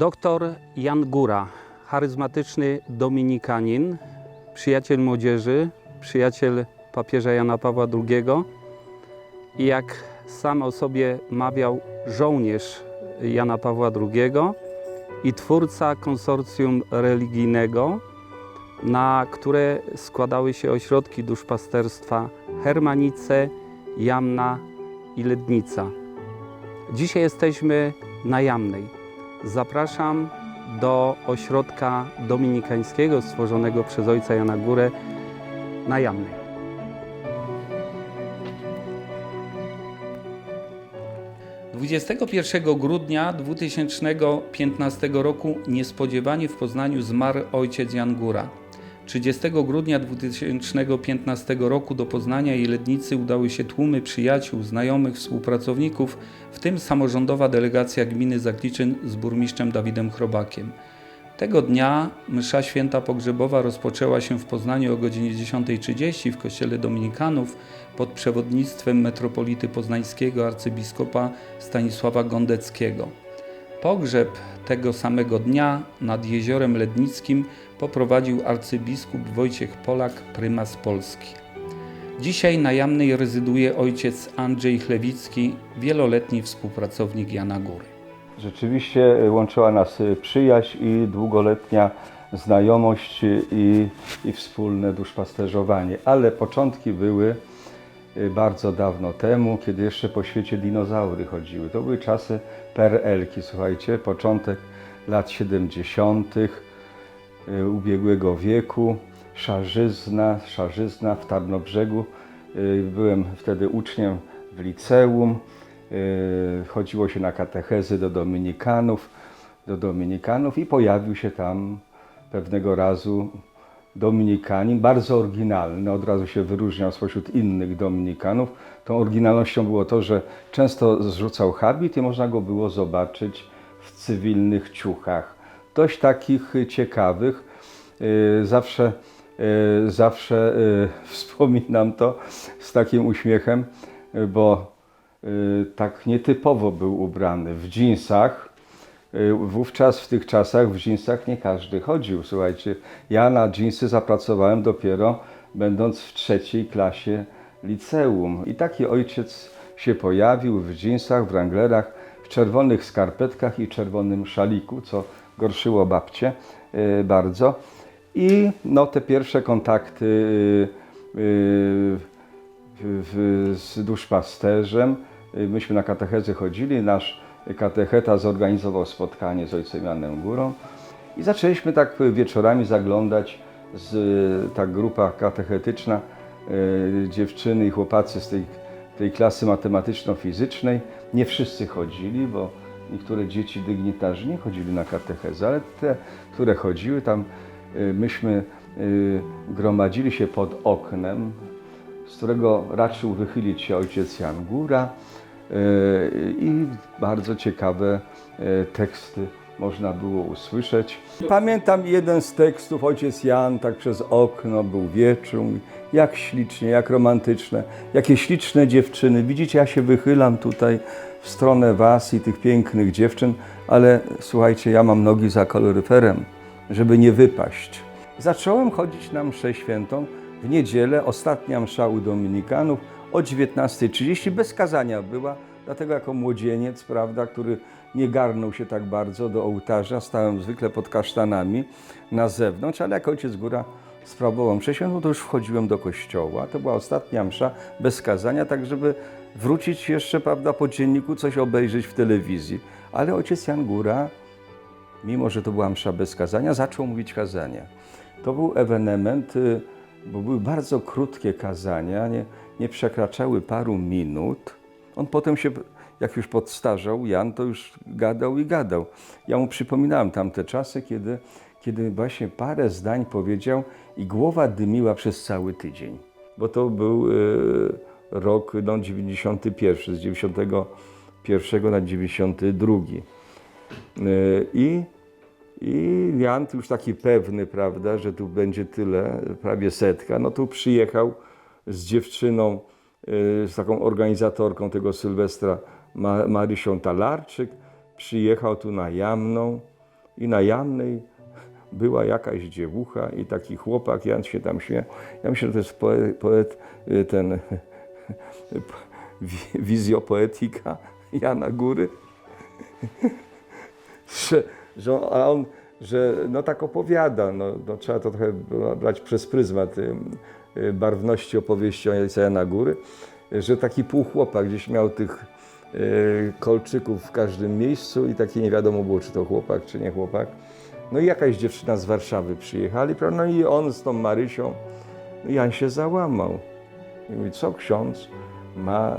Doktor Jan Góra, charyzmatyczny dominikanin, przyjaciel młodzieży, przyjaciel papieża Jana Pawła II i jak sam o sobie mawiał, żołnierz Jana Pawła II i twórca konsorcjum religijnego, na które składały się ośrodki duszpasterstwa Hermanice, Jamna i Lednica. Dzisiaj jesteśmy na Jamnej. Zapraszam do ośrodka dominikańskiego stworzonego przez ojca Jana Górę na Jamnej. Dwudziestego 21 grudnia 2015 roku niespodziewanie w Poznaniu zmarł ojciec Jan Góra. 30 grudnia 2015 roku do Poznania i Lednicy udały się tłumy przyjaciół, znajomych, współpracowników, w tym samorządowa delegacja gminy Zakliczyn z burmistrzem Dawidem Chrobakiem. Tego dnia msza święta pogrzebowa rozpoczęła się w Poznaniu o godzinie 10.30 w kościele Dominikanów pod przewodnictwem metropolity poznańskiego arcybiskupa Stanisława Gondeckiego. Pogrzeb tego samego dnia nad jeziorem Lednickim poprowadził arcybiskup Wojciech Polak, prymas Polski. Dzisiaj na Jamnej rezyduje ojciec Andrzej Chlewicki, wieloletni współpracownik Jana Góry. Rzeczywiście e, łączyła nas e, przyjaźń i długoletnia znajomość e, i, i wspólne duszpasterzowanie. Ale początki były bardzo dawno temu, kiedy jeszcze po świecie dinozaury chodziły. To były czasy PRL-ki, słuchajcie, początek lat 70. e, ubiegłego wieku. Szarzyzna, szarzyzna w Tarnobrzegu. E, Byłem wtedy uczniem w liceum. Chodziło się na katechezy do dominikanów, do dominikanów i pojawił się tam pewnego razu dominikanin, bardzo oryginalny, od razu się wyróżniał spośród innych dominikanów. Tą oryginalnością było to, że często zrzucał habit i można go było zobaczyć w cywilnych ciuchach. Dość takich ciekawych. E, Zawsze, e, zawsze e, wspominam to z takim uśmiechem, bo y, tak nietypowo był ubrany w dżinsach. Y, Wówczas w tych czasach w dżinsach nie każdy chodził. Słuchajcie, ja na dżinsy zapracowałem dopiero będąc w trzeciej klasie liceum. I taki ojciec się pojawił w dżinsach, w wranglerach, w czerwonych skarpetkach i czerwonym szaliku, co gorszyło babcię y, bardzo. I no, te pierwsze kontakty y, z duszpasterzem. Myśmy na katechezy chodzili, nasz katecheta zorganizował spotkanie z ojcem Janem Górą i zaczęliśmy tak wieczorami zaglądać, z, ta grupa katechetyczna, y, dziewczyny i chłopacy z tej, tej klasy matematyczno-fizycznej. Nie wszyscy chodzili, bo niektóre dzieci dygnitarzy nie chodzili na katechezę, ale te, które chodziły, tam y, myśmy y, gromadzili się pod oknem z którego raczył wychylić się ojciec Jan Góra e, i bardzo ciekawe e, teksty można było usłyszeć. Pamiętam jeden z tekstów, ojciec Jan tak przez okno był wieczór, jak ślicznie, jak romantyczne, jakie śliczne dziewczyny. Widzicie, ja się wychylam tutaj w stronę was i tych pięknych dziewczyn, ale słuchajcie, ja mam nogi za kaloryferem, żeby nie wypaść. Zacząłem chodzić na mszę świętą w niedzielę, ostatnia msza u dominikanów o 19.30 bez kazania była, dlatego jako młodzieniec, prawda, który nie garnął się tak bardzo do ołtarza, stałem zwykle pod kasztanami na zewnątrz, ale jak ojciec góra sprawował mszę świętą, to już wchodziłem do kościoła. To była ostatnia msza bez kazania, tak żeby wrócić jeszcze, prawda, po dzienniku coś obejrzeć w telewizji. Ale ojciec Jan Góra mimo że to była msza bez kazania, zaczął mówić kazanie. To był ewenement, y, bo były bardzo krótkie kazania, nie, nie przekraczały paru minut. On potem się, jak już podstarzał, Jan to już gadał i gadał. Ja mu przypominałem tamte czasy, kiedy, kiedy właśnie parę zdań powiedział i głowa dymiła przez cały tydzień. Bo to był y, rok no, 91, z 91 na 92. Y, I, I Jan już taki pewny, prawda, że tu będzie tyle, prawie setka, no tu przyjechał z dziewczyną, y, z taką organizatorką tego Sylwestra, Ma- Marysią Talarczyk, przyjechał tu na Jamną i na Jannej była jakaś dziewucha i taki chłopak, Jan się tam śmiał. Ja myślę, że to jest poet, poet y, ten wi- wizjopoetyka Jana Góry, że, on, a on, że no tak opowiada, no, no trzeba to trochę brać przez pryzmat y, barwności opowieści ojca Jana Góry, że taki półchłopak gdzieś miał tych y, kolczyków w każdym miejscu i takie nie wiadomo było, czy to chłopak, czy nie chłopak. No i jakaś dziewczyna z Warszawy przyjechali, no i on z tą Marysią, no Jan się załamał. I mówi, co ksiądz ma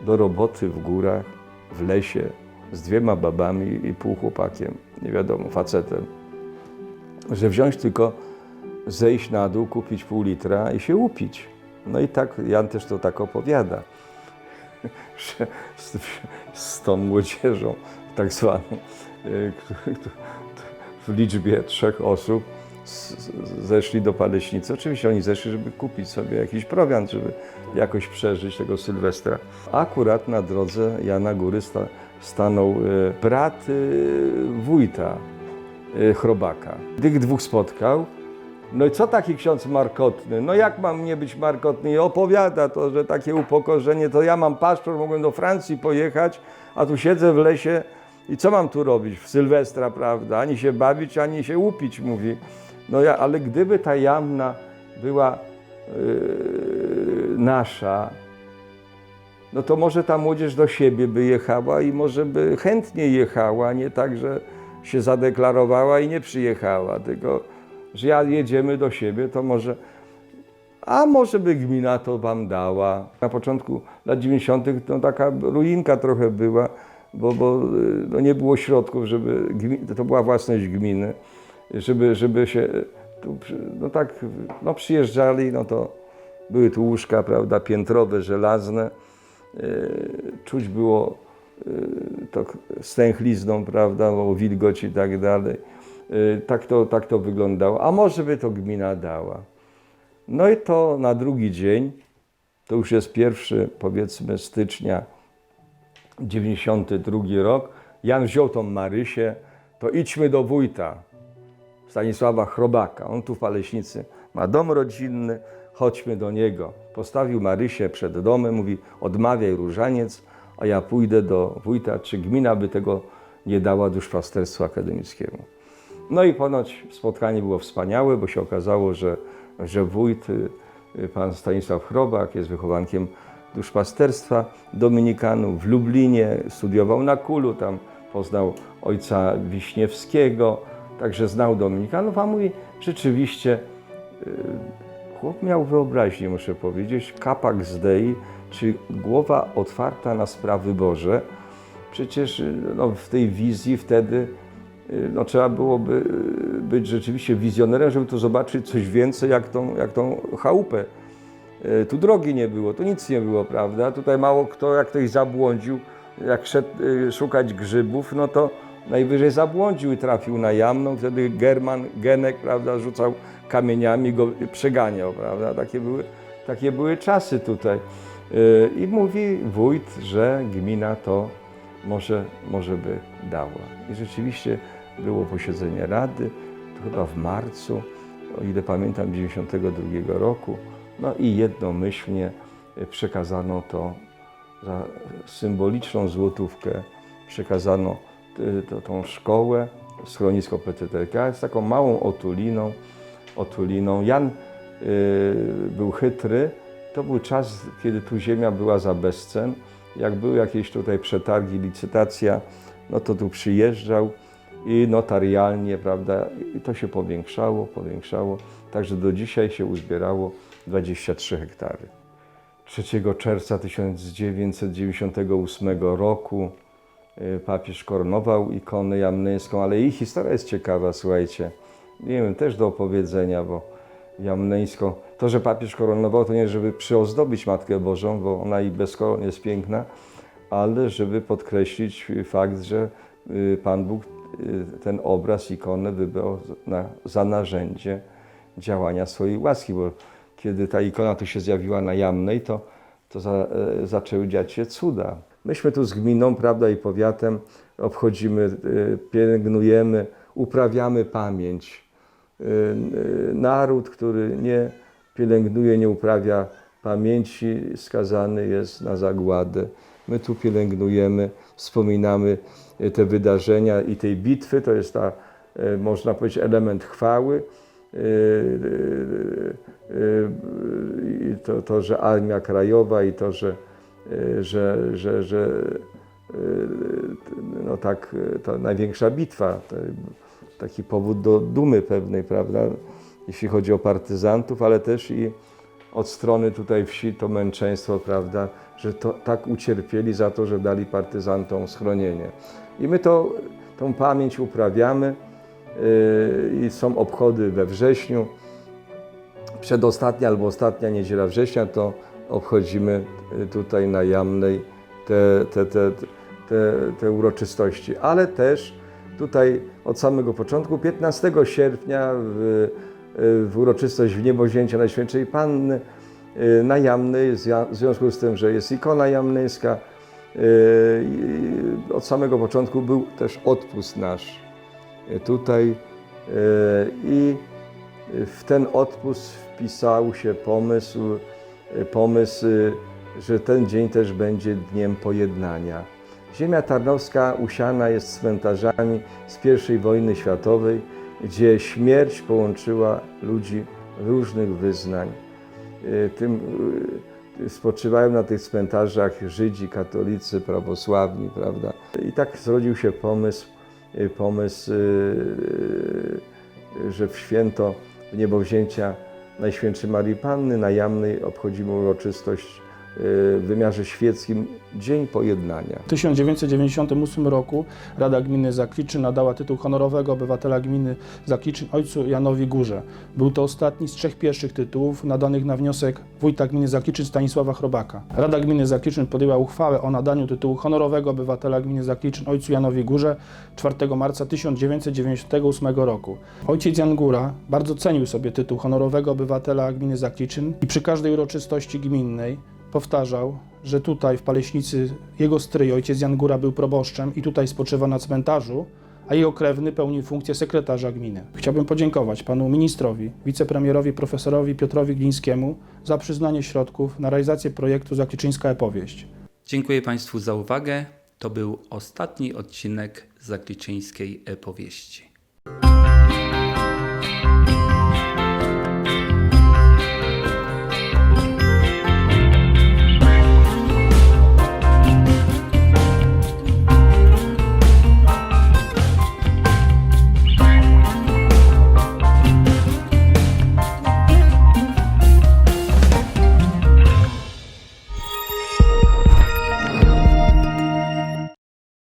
do roboty w górach, w lesie, z dwiema babami i półchłopakiem, nie wiadomo, facetem, że wziąć tylko, zejść na dół, kupić pół litra i się upić. No i tak Jan też to tak opowiada, że z, z tą młodzieżą tak zwaną, w liczbie trzech osób zeszli do Paleśnicy. Oczywiście oni zeszli, żeby kupić sobie jakiś prowiant, żeby jakoś przeżyć tego Sylwestra. Akurat na drodze Jana Góry stanął y, brat y, wójta y, Chrobaka. Tych dwóch spotkał. No i co taki ksiądz markotny? No jak mam nie być markotny? I opowiada to, że takie upokorzenie, to ja mam paszport, mogłem do Francji pojechać, a tu siedzę w lesie i co mam tu robić w Sylwestra, prawda? Ani się bawić, ani się upić, mówi. No ja, ale gdyby ta jamna była yy, nasza, no to może ta młodzież do siebie by jechała i może by chętnie jechała, nie tak, że się zadeklarowała i nie przyjechała, tylko że ja jedziemy do siebie, to może, a może by gmina to wam dała. Na początku lat 90. no taka ruinka trochę była, bo, bo no nie było środków, żeby, to była własność gminy, żeby, żeby się, no tak, no przyjeżdżali, no to były tu łóżka, prawda, piętrowe, żelazne, czuć było y, to stęchlizną, prawda, bo wilgoć i tak dalej. Y, Tak to, tak to wyglądało. A może by to gmina dała. No i to na drugi dzień, to już jest pierwszy, powiedzmy, stycznia 92 rok, Jan wziął tą Marysię, to idźmy do wójta Stanisława Chrobaka. On tu w Paleśnicy ma dom rodzinny, chodźmy do niego. Postawił Marysię przed domem, mówi odmawiaj różaniec, a ja pójdę do wójta, czy gmina by tego nie dała duszpasterstwu akademickiemu. No i ponoć spotkanie było wspaniałe, bo się okazało, że, że wójt, y, y, pan Stanisław Chrobak, jest wychowankiem duszpasterstwa dominikanów w Lublinie, studiował na Kulu, tam poznał ojca Wiśniewskiego, także znał dominikanów, a mówi, rzeczywiście y, chłop miał wyobraźnię, muszę powiedzieć, kapak z Dei, czy głowa otwarta na sprawy Boże. Przecież no, w tej wizji wtedy y, no, trzeba byłoby y, być rzeczywiście wizjonerem, żeby tu zobaczyć coś więcej jak tą, jak tą chałupę. Y, Tu drogi nie było, tu nic nie było, prawda? Tutaj mało kto, jak ktoś zabłądził, jak szedł szukać grzybów, no to najwyżej zabłądził i trafił na jamną. Wtedy German, Genek, prawda, rzucał kamieniami, go przeganiał, prawda? Takie były, takie były czasy tutaj. Y, I mówi wójt, że gmina to może, może by dała. I rzeczywiście było posiedzenie rady, to chyba w marcu, o ile pamiętam, 92 roku. No i jednomyślnie przekazano to za symboliczną złotówkę, przekazano y, tą szkołę, schronisko PTTK z taką małą otuliną. Otuliną. Jan y, był chytry. To był czas, kiedy tu ziemia była za bezcen. Jak były jakieś tutaj przetargi, licytacja, no to tu przyjeżdżał i notarialnie, prawda, i to się powiększało, powiększało. Także do dzisiaj się uzbierało 23 hektary. 3 czerwca 1998 roku y, papież koronował ikonę jamneńską, ale jej historia jest ciekawa, słuchajcie. Nie wiem, też do opowiedzenia, bo jamneńską, to, że papież koronował, to nie żeby przyozdobić Matkę Bożą, bo ona i bez koron jest piękna, ale żeby podkreślić fakt, że y, Pan Bóg y, ten obraz, ikonę wybrał na, za narzędzie działania swojej łaski, bo kiedy ta ikona tu się zjawiła na Jamnej, to, to za, e, zaczęły dziać się cuda. myśmy tu z gminą, prawda, i powiatem obchodzimy, y, pielęgnujemy, uprawiamy pamięć. Y, Naród, który nie pielęgnuje, nie uprawia pamięci, skazany jest na zagładę. My tu pielęgnujemy, wspominamy y, te wydarzenia i tej bitwy. To jest ta, y, można powiedzieć, element chwały. To, to, że Armia Krajowa i to, że, że, że, że no tak, to największa bitwa, taki powód do dumy pewnej, prawda, jeśli chodzi o partyzantów, ale też i od strony tutaj wsi to męczeństwo, prawda, że to tak ucierpieli za to, że dali partyzantom schronienie. I my to, tą pamięć uprawiamy yy, i są obchody we wrześniu. Przedostatnia albo ostatnia niedziela września to obchodzimy y, tutaj na Jamnej te, te, te, te, te uroczystości, ale też tutaj od samego początku, 15 sierpnia w, w uroczystość w niebowzięcia Najświętszej Panny y, na Jamnej, w związku z tym, że jest ikona jamnyjska, y, i od samego początku był też odpust nasz tutaj i w ten odpust wpisał się pomysł, pomysł, że ten dzień też będzie dniem pojednania. Ziemia tarnowska usiana jest cmentarzami z I wojny światowej, gdzie śmierć połączyła ludzi różnych wyznań. Y, Tym y, spoczywają na tych cmentarzach Żydzi, katolicy, prawosławni, prawda? I tak zrodził się pomysł, y, pomysł, że w święto niebowzięcia Najświętszej Marii Panny na Jamnej obchodzimy uroczystość w wymiarze świeckim Dzień Pojednania. W 1998 roku Rada Gminy Zakliczyn nadała tytuł honorowego obywatela gminy Zakliczyn ojcu Janowi Górze. Był to ostatni z trzech pierwszych tytułów nadanych na wniosek wójta gminy Zakliczyn Stanisława Chrobaka. Rada Gminy Zakliczyn podjęła uchwałę o nadaniu tytułu honorowego obywatela gminy Zakliczyn ojcu Janowi Górze 4 marca 1998 roku. Ojciec Jan Góra bardzo cenił sobie tytuł honorowego obywatela gminy Zakliczyn i przy każdej uroczystości gminnej powtarzał, że tutaj w Paleśnicy jego stryj, ojciec Jan Góra, był proboszczem i tutaj spoczywa na cmentarzu, a jego krewny pełnił funkcję sekretarza gminy. Chciałbym podziękować panu ministrowi, wicepremierowi profesorowi Piotrowi Glińskiemu za przyznanie środków na realizację projektu Zakliczyńska Epowieść. Dziękuję Państwu za uwagę. To był ostatni odcinek Zakliczyńskiej Opowieści.